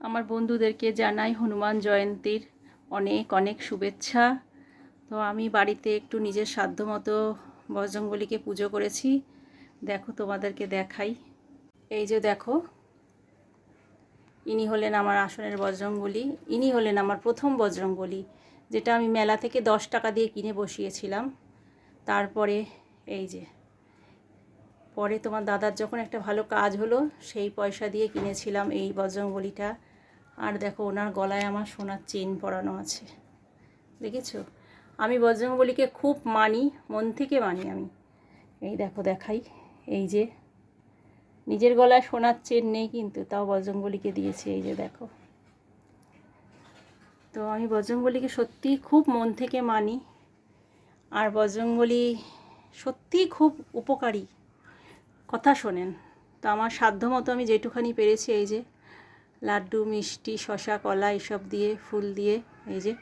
আমার বন্ধুদেরকে জানাই হনুমান জয়ন্তীর অনেক অনেক শুভেচ্ছা। তো আমি বাড়িতে একটু নিজের সাধ্যমতো বজরংবলীকে পুজো করেছি। দেখো, তোমাদেরকে দেখাই। এই যে দেখো, ইনি হলেন আমার আসনের বজরংবলী। ইনি হলেন আমার প্রথম বজরংবলী, যেটা আমি মেলা থেকে দশ টাকা দিয়ে কিনে বসিয়েছিলাম। তারপরে এই যে, পরে তোমার দাদার যখন একটা ভালো কাজ হলো, সেই পয়সা দিয়ে কিনেছিলাম এই বজরংবলীটা। আর দেখো ওনার গলায় আমার সোনার চেন পরানো আছে। দেখেছ? আমি বজরংবলীকে খুব মানি, মন থেকে মানি আমি। এই দেখো দেখাই, এই যে নিজের গলায় সোনার চেন নেই কিন্তু তাও বজরংবলীকে দিয়েছি, এই যে দেখো। তো আমি বজরংবলীকে সত্যিই খুব মন থেকে মানি আর বজরংবলী সত্যিই খুব উপকারী। কথা শোনেন, তো আমার সাধ্য মতো আমি যেটুখানি পেরেছি এই যে লাড্ডু, মিষ্টি শশা কলা এসব দিয়ে, ফুল দিয়ে এই যে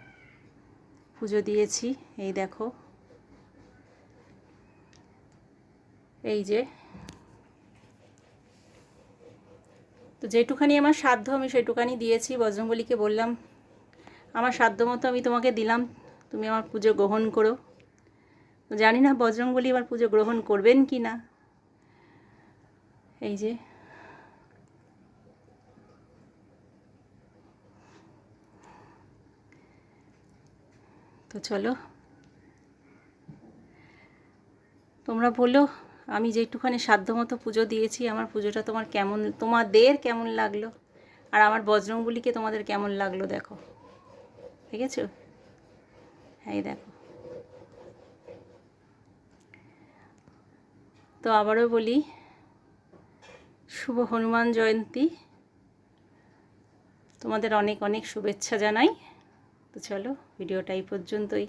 পুজো দিয়েছি। এই দেখো। এই যে। তো যেটুখানি আমার সাধ্য আমি সেটুখানি দিয়েছি বজরংবলীকে বললাম, আমার সাধ্য মতো আমি তোমাকে দিলাম, তুমি আমার পুজো গ্রহণ করো। জানি না বজরংবলী আমার পুজো গ্রহণ করবেন কি না এই যে। তো চলো। তোমরা বলো, আমি যেটুখানি সাধ্যমতো পুজো দিয়েছি, আমার পুজোটা তোমার কেমন, তোমাদের কেমন লাগল? আর আমার বজরংবলীকে তোমাদের কেমন লাগল দেখো। ঠিক আছে এই দেখো। তো আবারও বলি, শুভ হনুমান জয়ন্তী। তোমাদের অনেক অনেক শুভেচ্ছা জানাই। তো চলো ভিডিওটা এই পর্যন্তই।